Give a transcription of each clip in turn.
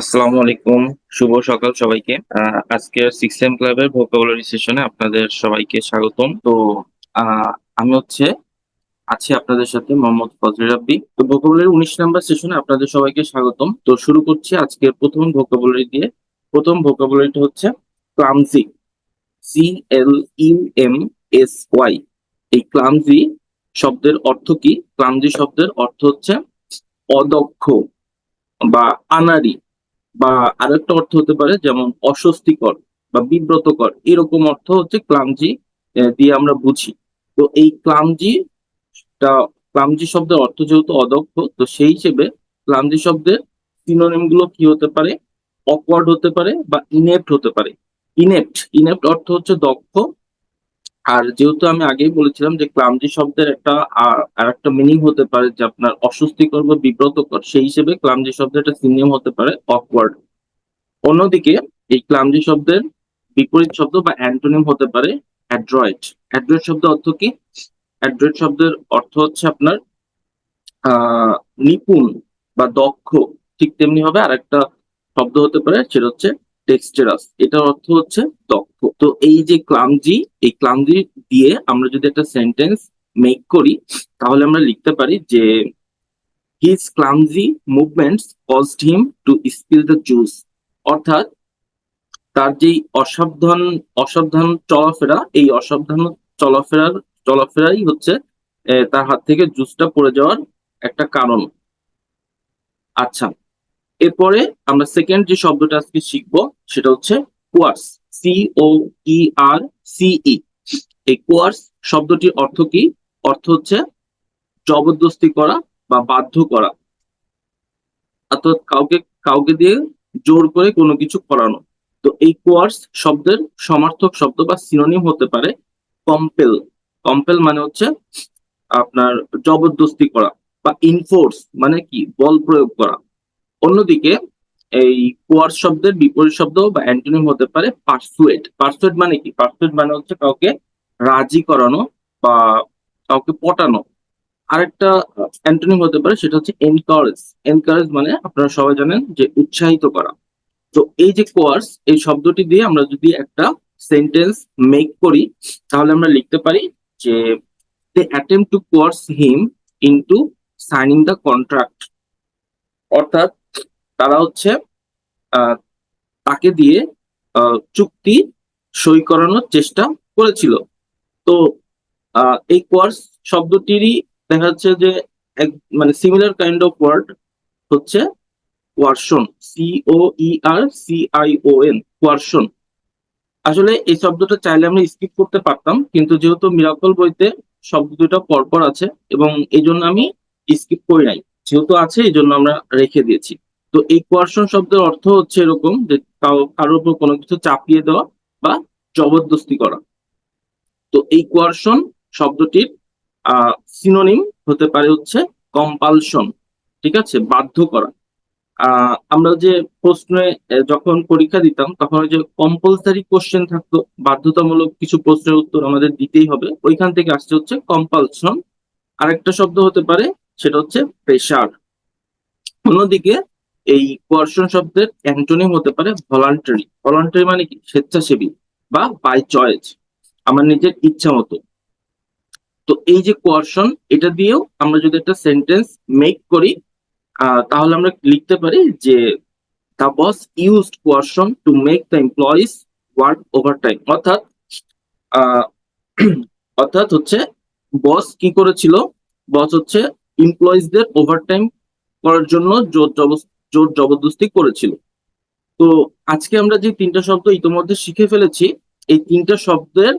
আসসালামু আলাইকুম শুভ সকাল সবাইকে। আহ, আজকের সিক্স এম ক্লাবের ভোকাবুলারি সেশনে আপনাদের সবাইকে স্বাগতম। তো আমি হচ্ছে আছি আপনাদের সাথে মোহাম্মদ ফজল রাব্বি। তো ভোকাবুলারি উনিশ নাম্বার সেশনে আপনাদের সবাইকে স্বাগতম। তো শুরু করছি আজকের প্রথম ভোকাবুলারি দিয়ে। প্রথম ভোকাবুলারিটা হচ্ছে clumsy C L U M S Y এই ক্লামজি শব্দের অর্থ কি? ক্লামজি শব্দের অর্থ হচ্ছে অদক্ষ বা আনাড়ি। বা আরেকটা অর্থ হতে পারে যেমন অস্বস্তিকর বা বিব্রতকর। এরকম অর্থ হচ্ছে ক্লামজি দিয়ে আমরা বুঝি। তো এই ক্লামজি ক্লামজি শব্দের অর্থ যেহেতু অদক্ষ, তো সেই হিসেবে ক্লামজি শব্দের সিনোনিমগুলো কি হতে পারে? অকওয়ার্ড হতে পারে বা ইনেপ্ট হতে পারে। ইনেপ্ট ইনেপ্ট অর্থ হচ্ছে দক্ষ আর যেহেতু আমি আগেই বলেছিলাম যে ক্লামজি শব্দের একটা, আর একটা মিনিং হতে পারে যে আপনার অস্বস্তিকর বা বিব্রতকর, সেই হিসেবে ক্লামজি শব্দের একটা সিনিয়ম হতে পারে অকওয়ার্ড অন্যদিকে এই ক্লামজি শব্দের বিপরীত শব্দ বা অ্যান্টোনিম হতে পারে অ্যাড্রয়েড অ্যাড্রয়েড শব্দ অর্থ কি? অ্যাড্রয়েড শব্দের অর্থ হচ্ছে আপনার নিপুণ বা দক্ষ, ঠিক তেমনি হবে আর একটা শব্দ হতে পারে, সেটা হচ্ছে টেক্সটেরাস এটার অর্থ হচ্ছে দক্ষ। তো এই যে ক্লামজি, এই ক্লামজি দিয়ে আমরা যদি একটা সেন্টেন্স মেক করি, তাহলে আমরা লিখতে পারি যে his clumsy movements caused him to spill the juice অর্থাৎ তার যেই অসাবধান অসাবধান চলাফেরা, এই অসাবধান চলাফেরার, চলাফেরাই হচ্ছে তার হাত থেকে জুসটা পড়ে যাওয়ার একটা কারণ। আচ্ছা এরপরে আমরা সেকেন্ড যে শব্দটা আজকে শিখব, সেটা হচ্ছে কোয়ার্স সি ও ই আর সিই এই কোয়ার্স শব্দটির অর্থ কি? অর্থ হচ্ছে জবরদস্তি করা বা বাধ্য করা। অর্থাৎ কাউকে কাউকে দিয়ে জোর করে কোনো কিছু করানো। তো এই কোয়ার্স শব্দের সমার্থক শব্দ বা সিনোনিম হতে পারে কম্পেল কম্পেল মানে হচ্ছে আপনার জবরদস্তি করা বা ইনফোর্স মানে কি? বল প্রয়োগ করা। অন্যদিকে এই কোয়ার শব্দের বিপরীত শব্দ বা অ্যান্টোনিম হতে পারে পার্সুয়েট। পার্সুয়েট মানে কি? পার্সুয়েট মানে হচ্ছে কাউকে রাজি করানো বা কাউকে পটানো। আরেকটা অ্যান্টোনিম হতে পারে সেটা হচ্ছে এনকারেজ এনকারেজ মানে আপনারা সবাই জানেন যে উৎসাহিত করা। তো এই যে কোয়ার্স, এই শব্দটি দিয়ে আমরা যদি একটা সেন্টেন্স মেক করি, তাহলে আমরা লিখতে পারি যে they attempt to coerce him into signing the contract অর্থাৎ তারা হচ্ছে তাকে দিয়ে চুক্তি সই করানোর চেষ্টা করেছিল। তো এই কোয়ার্স শব্দটিরই দেখা যাচ্ছে যে এক মানে সিমিলার কাইন্ড অফ ওয়ার্ড হচ্ছে coercion C O E R C I O N coercion আসলে এই শব্দটা চাইলে আমরা স্কিপ করতে পারতাম, কিন্তু যেহেতু মিরাকল বইতে শব্দ দুটা পরপর আছে, এবং এই জন্য আমি স্কিপ করি নাই। যেহেতু আছে এই জন্য আমরা রেখে দিয়েছি। তো এই কোয়ার্সন শব্দের অর্থ হচ্ছে এরকম যে কারোর উপর কোনো কিছু চাপিয়ে দেওয়া বা জবরদস্তি করা। তো এই কোয়ার্সন শব্দটির সিনোনিম হতে পারে হচ্ছে কম্পালশন ঠিক আছে? বাধ্য করা। আমরা যে প্রশ্নে যখন পরীক্ষা দিতাম, তখন যে কম্পালসারি কোশ্চেন থাকতো, বাধ্যতামূলক কিছু প্রশ্নের উত্তর আমাদের দিতেই হবে। ওইখান থেকে আসছে হচ্ছে কম্পালশন আরেকটা শব্দ হতে পারে, সেটা হচ্ছে প্রেশার অন্যদিকে এই কোয়ার্সন শব্দের অ্যান্টোনিম হতে পারে ভলান্টারি ভলান্টারি মানে কি? স্বেচ্ছাসেবী বা বাই চয়েস আমার নিজের ইচ্ছা মতো। তো এই যে কোয়ার্সন এটা দিয়েও আমরা যদি একটা সেন্টেন্স মেক করি তাহলে আমরা লিখতে পারি যে the boss used coercion to make the employees work overtime অর্থাৎ অর্থাৎ হচ্ছে বস কি করেছিল? বস হচ্ছে এমপ্লয়িজদের ওভারটাইম করার জন্য জোর জোর জবরদস্তি করেছিল। তো আজকে আমরা যে তিনটা শব্দ ইতিমধ্যে শিখে ফেলেছি, এই তিনটা শব্দের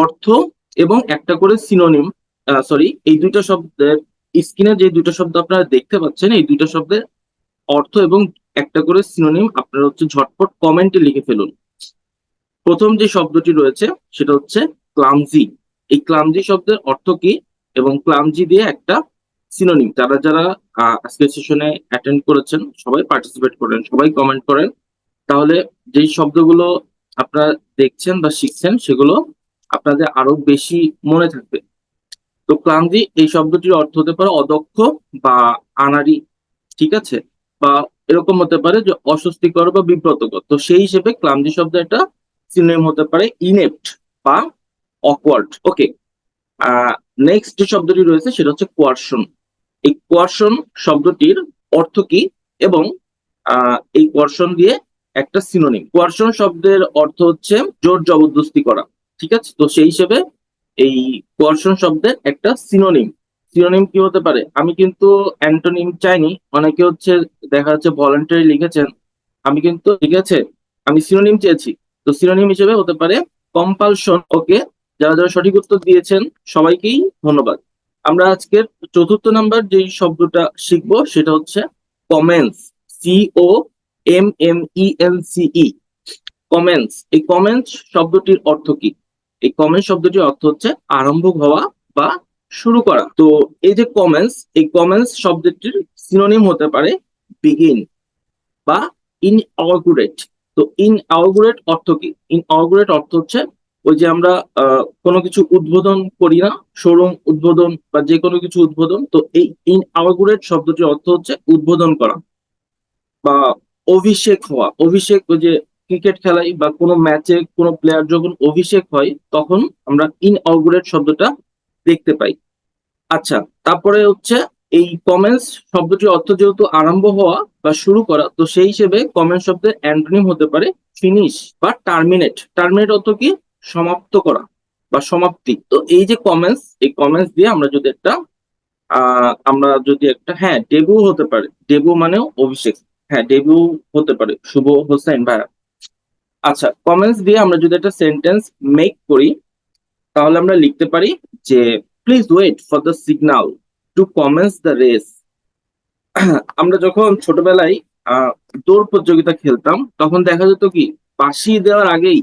অর্থ এবং একটা করে সিনোনিম সরি এই দুইটা শব্দের স্ক্রিনে যে দুটো শব্দ আপনারা দেখতে পাচ্ছেন, এই দুইটা শব্দের অর্থ এবং একটা করে সিনোনিম আপনারা হচ্ছে ঝটপট কমেন্টে লিখে ফেলুন। প্রথম যে শব্দটি রয়েছে, সেটা হচ্ছে ক্লামজি। এই ক্লামজি শব্দের অর্থ কি? এবং ক্লামজি দিয়ে একটা সিনোনিম যারা যারা আজকে সেশনে অ্যাটেন্ড করেছেন, সবাই পার্টিসিপেট করেন, সবাই কমেন্ট করেন। তাহলে যেই শব্দগুলো আপনারা দেখছেন বা শিখছেন, সেগুলো আপনাদের আরও বেশি মনে থাকবে। তো ক্লান্তি, এই শব্দটির অর্থ হতে পারে অদক্ষ বা আনারি ঠিক আছে? বা এরকম হতে পারে যে অস্বস্তিকর বা বিব্রতকর। তো সেই হিসেবে ক্লামজি শব্দ একটা সিনোনিম হতে পারে ইনেপ্ট বা অকওয়ার্ড ওকে আহ নেক্সট যে শব্দটি রয়েছে, সেটা হচ্ছে কোয়ারশন এই কোয়ারশন শব্দটির অর্থ কি এবং এই কোয়ারশন দিয়ে একটা সিনোনিম কোয়ারশন শব্দের অর্থ হচ্ছে জোর জবরদস্তি করা, ঠিক আছে? তো সেই হিসেবে এই কোয়ারশন শব্দের একটা সিনোনিম সিনোনিম কি হতে পারে? আমি কিন্তু অ্যান্টোনিম চাইনি। অনেকে হচ্ছে দেখা যাচ্ছে ভলান্টারি লিখেছেন। আমি কিন্তু, ঠিক আছে? আমি সিনোনিম চেয়েছি। তো সিনোনিম হিসেবে হতে পারে কম্পালশন ওকে? যারা যারা সঠিক উত্তর দিয়েছেন, সবাইকেই ধন্যবাদ। আমরা আজকের চতুর্থ নাম্বার যেই শব্দটা শিখব সেটা হচ্ছে commence O M M E N C E commence এই কমেন্স শব্দটির অর্থ কি? এই কমেন্স শব্দটির অর্থ হচ্ছে আরম্ভ হওয়া বা শুরু করা। তো এই যে কমেন্স এই কমেন্স শব্দটির সিনোনিম হতে পারে বিগিন বা ইন অগুরেট তো ইন অগুরেট অর্থ কি? ইন অগুরেট অর্থ হচ্ছে ওই যে আমরা কোনো কিছু উদ্বোধন করি না শোরুম উদ্বোধন বা যে কোনো কিছু উদ্বোধন, তো এই ইন অগুরেট শব্দটির অর্থ হচ্ছে উদ্বোধন করা বা অভিষেক হওয়া। অভিষেক ওই যে ক্রিকেট খেলায় বা কোনো ম্যাচে কোনো প্লেয়ার যখন অভিষেক হয়, তখন আমরা ইন অগুরেট শব্দটা দেখতে পাই। আচ্ছা তারপরে হচ্ছে এই কমেন্স শব্দটির অর্থ যেহেতু আরম্ভ হওয়া বা শুরু করা, তো সেই হিসেবে কমেন্স শব্দের অ্যান্টোনিম হতে পারে ফিনিশ বা টার্মিনেট টার্মিনেট অর্থ কি? সমাপ্ত করা বা সমাপ্তি। তো এই যে কমেন্টস এই কমেন্টস দিয়ে আমরা যদি একটা আমরা যদি একটা হ্যাঁ ডেবিউ হতে পারে। ডেবিউ মানেও অভিষেক। হ্যাঁ ডেবিউ হতে পারে। শুভ হোসেন ভাইয়া। আচ্ছা কমেন্টস দিয়ে আমরা যদি একটা সেন্টেন্স মেক করি, তাহলে আমরা লিখতে পারি যে please wait for the signal to commence the race আমরা যখন ছোটবেলায় দৌড় প্রতিযোগিতা খেলতাম, তখন দেখা যেত কি, বাঁশি দেওয়ার আগেই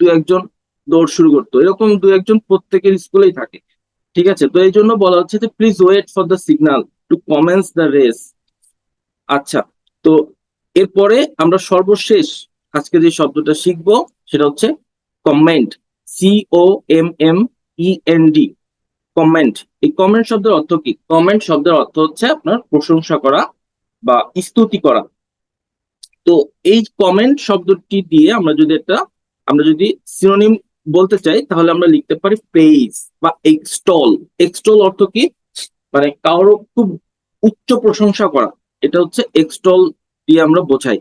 দু একজন দৌড় শুরু করতো। এরকম দু একজন প্রত্যেকের স্কুলেই থাকে। ঠিক আছে? তো এই জন্য বলা হচ্ছে যে please wait for the signal to commence the race আচ্ছা তো এরপরে আমরা সর্বশেষ আজকে যে শব্দটা শিখব, সেটা হচ্ছে commend C O M M E N D commend এই কমেন্ট শব্দের অর্থ কি? কমেন্ট শব্দের অর্থ হচ্ছে আপনার প্রশংসা করা বা স্তুতি করা। তো এই কমেন্ট শব্দটি দিয়ে আমরা যদি একটা, আমরা যদি সিনোনিম বলতে চাই, তাহলে আমরা লিখতে পারি পেজ বা এক্সটল এক্সটল অর্থ কি? মানে কারও খুব উচ্চ প্রশংসা করা। এটা হচ্ছে এক্সটল দিয়ে আমরা বোঝাই।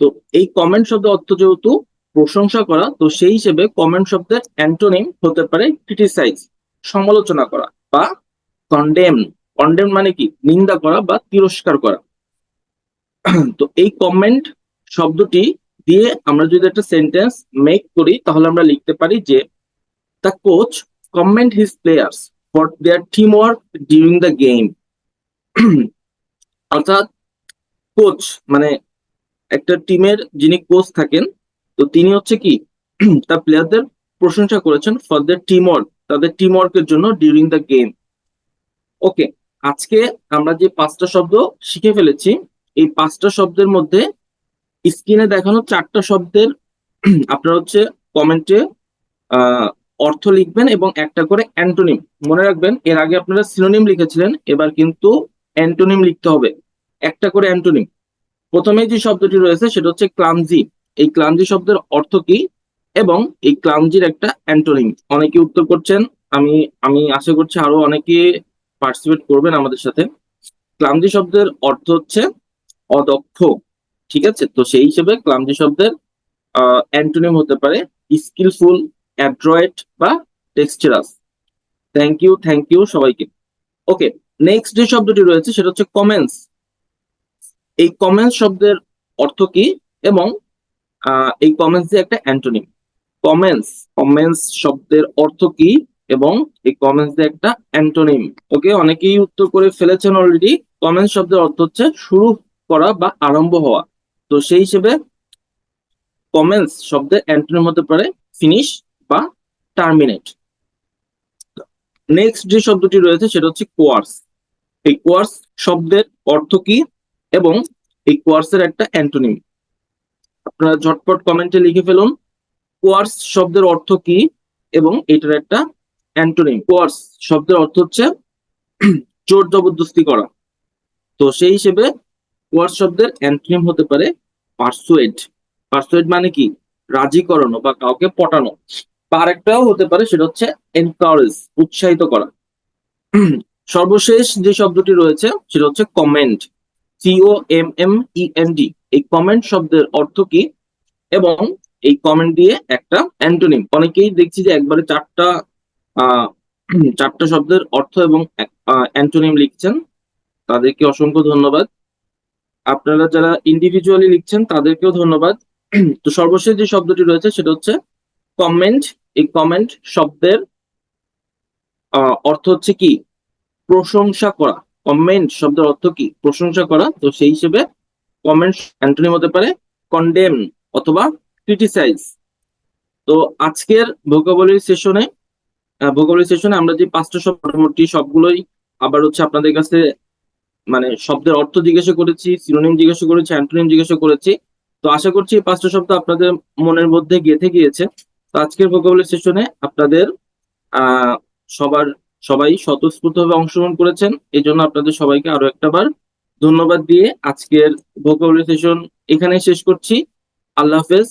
তো এই কমেন্ট শব্দের অর্থ যেহেতু প্রশংসা করা, তো সেই হিসেবে কমেন্ট শব্দের অ্যান্টোনিম হতে পারে ক্রিটিসাইজ সমালোচনা করা বা কন্ডেম কন্ডেম মানে কি? নিন্দা করা বা তিরস্কার করা। তো এই কমেন্ট শব্দটি দিয়ে আমরা যদি একটা সেন্টেন্স মেক করি, তাহলে আমরা লিখতে পারি যে the coach commend his players for their team work during the game অর্থাৎ কোচ মানে একটা টিমের যিনি কোচ থাকেন, তো তিনি হচ্ছে কি? তার প্লেয়ারদের প্রশংসা করেছেন ফর দ্য টিম ওয়ার্ক তাদের টিম ওয়ার্কের জন্য ডিউরিং দ্য গেম ওকে আজকে আমরা যে পাঁচটা শব্দ শিখে ফেলেছি, এই পাঁচটা শব্দের মধ্যে স্ক্রিনে দেখানো চারটা শব্দের আপনারা হচ্ছে কমেন্টে অর্থ লিখবেন এবং একটা করে অ্যান্টোনিম। মনে রাখবেন, এর আগে আপনারা সিনোনিম লিখেছিলেন, এবার কিন্তু অ্যান্টোনিম লিখতে হবে। একটা করে অ্যান্টোনিম। প্রথমে যে শব্দটি রয়েছে, সেটা হচ্ছে ক্লামজি এই ক্লামজি শব্দের অর্থ কি? এবং এই ক্লামজির একটা অ্যান্টোনিম। অনেকে উত্তর করছেন, আমি আমি আশা করছি আরও অনেকে পার্টিসিপেট করবেন আমাদের সাথে। ক্লামজি শব্দের অর্থ হচ্ছে অদক্ষ। ঠিক আছে? তো সেই হিসেবে ক্লামজি শব্দের অ্যান্টোনিম হতে পারে স্কিলফুল অ্যাড্রয়েট বা dexterous. Thank you thank you সবাইকে। ওকে নেক্সট যে শব্দটি রয়েছে সেটা হচ্ছে কমেন্টস এই কমেন্টস শব্দের অর্থ কি? এবং এই কমেন্টস দিয়ে একটা অ্যান্টোনিম। কমেন্টস কমেন্টস শব্দের অর্থ কি? এবং এই কমেন্টস দিয়ে একটা অ্যান্টোনিম। ওকে অনেকেই উত্তর করে ফেলেছেন অলরেডি কমেন্টস শব্দের অর্থ হচ্ছে শুরু করা বা আরম্ভ হওয়া। তো সেই হিসেবে কমেন্টস শব্দের অ্যান্টোনিম হতে পারে ফিনিশ বা টার্মিনেট নেক্সট যে শব্দটি রয়েছে সেটা হচ্ছে কোয়ার্স এই কোয়ার্স শব্দের অর্থ কি এবং এই কোয়ার্সের একটা অ্যান্টোনিম আপনারা ঝটপট কমেন্টে লিখে ফেলুন কোয়ার্স শব্দের অর্থ কি এবং এটার একটা অ্যান্টোনিম কোয়ার্স শব্দের অর্থ হচ্ছে জোর জবরদস্তি করা। তো সেই হিসেবে কোয়ার্স শব্দের অ্যান্টনিম হতে পারে পার্সুয়েড। পার্সুয়েড মানে কি? রাজি করানো বা কাউকে পটানো। বা আরেকটাও হতে পারে, সেটা হচ্ছে এনকারেজ উৎসাহিত করা। সর্বশেষ যে শব্দটি রয়েছে, সেটা হচ্ছে commend C O M M E N D এই কমেন্ট শব্দের অর্থ কি? এবং এই কমেন্ট দিয়ে একটা অ্যান্টোনিম অনেকেই দেখছি যে একবারে চারটা চারটা শব্দের অর্থ এবং অ্যান্টোনিম লিখছেন। তাদেরকে অসংখ্য ধন্যবাদ। আপনারা যারা ইন্ডিভিজুয়ালি লিখছেন, তাদেরকেও ধন্যবাদ। তো সর্বশেষ যে শব্দটি রয়েছে, সেটা হচ্ছে কমেন্ট এই কমেন্ট শব্দের অর্থ হচ্ছে কি? প্রশংসা করা। কমেন্ট শব্দের অর্থ কি? প্রশংসা করা। তো সেই হিসেবে কমেন্ট অ্যান্টোনিম হতে পারে কন্ডেম অথবা ক্রিটিসাইজ তো আজকের ভোকাবুলারি সেশনে ভোকাবুলারি সেশনে আমরা যে পাঁচটা শব্দ মোটামুটি সবগুলোই আবার হচ্ছে আপনাদের কাছে মানে শব্দের অর্থ জিজ্ঞাসা করেছি সিনোনিম জিজ্ঞাসা করেছি অ্যান্টোনিম জিজ্ঞাসা করেছি। তো আশা করছি এই পাঁচটা শব্দ আপনাদের মনের মধ্যে গেঁথে গিয়েছে। তো আজকের ভোকাবুলারি সেশনে আপনাদের সবার, সবাই স্বতঃস্ফূর্তভাবে অংশগ্রহণ করেছেন। এই জন্য আপনাদের সবাইকে আরও একটা বার ধন্যবাদ দিয়ে আজকের ভোকাবুলারি সেশন এখানেই শেষ করছি। আল্লাহ হাফেজ।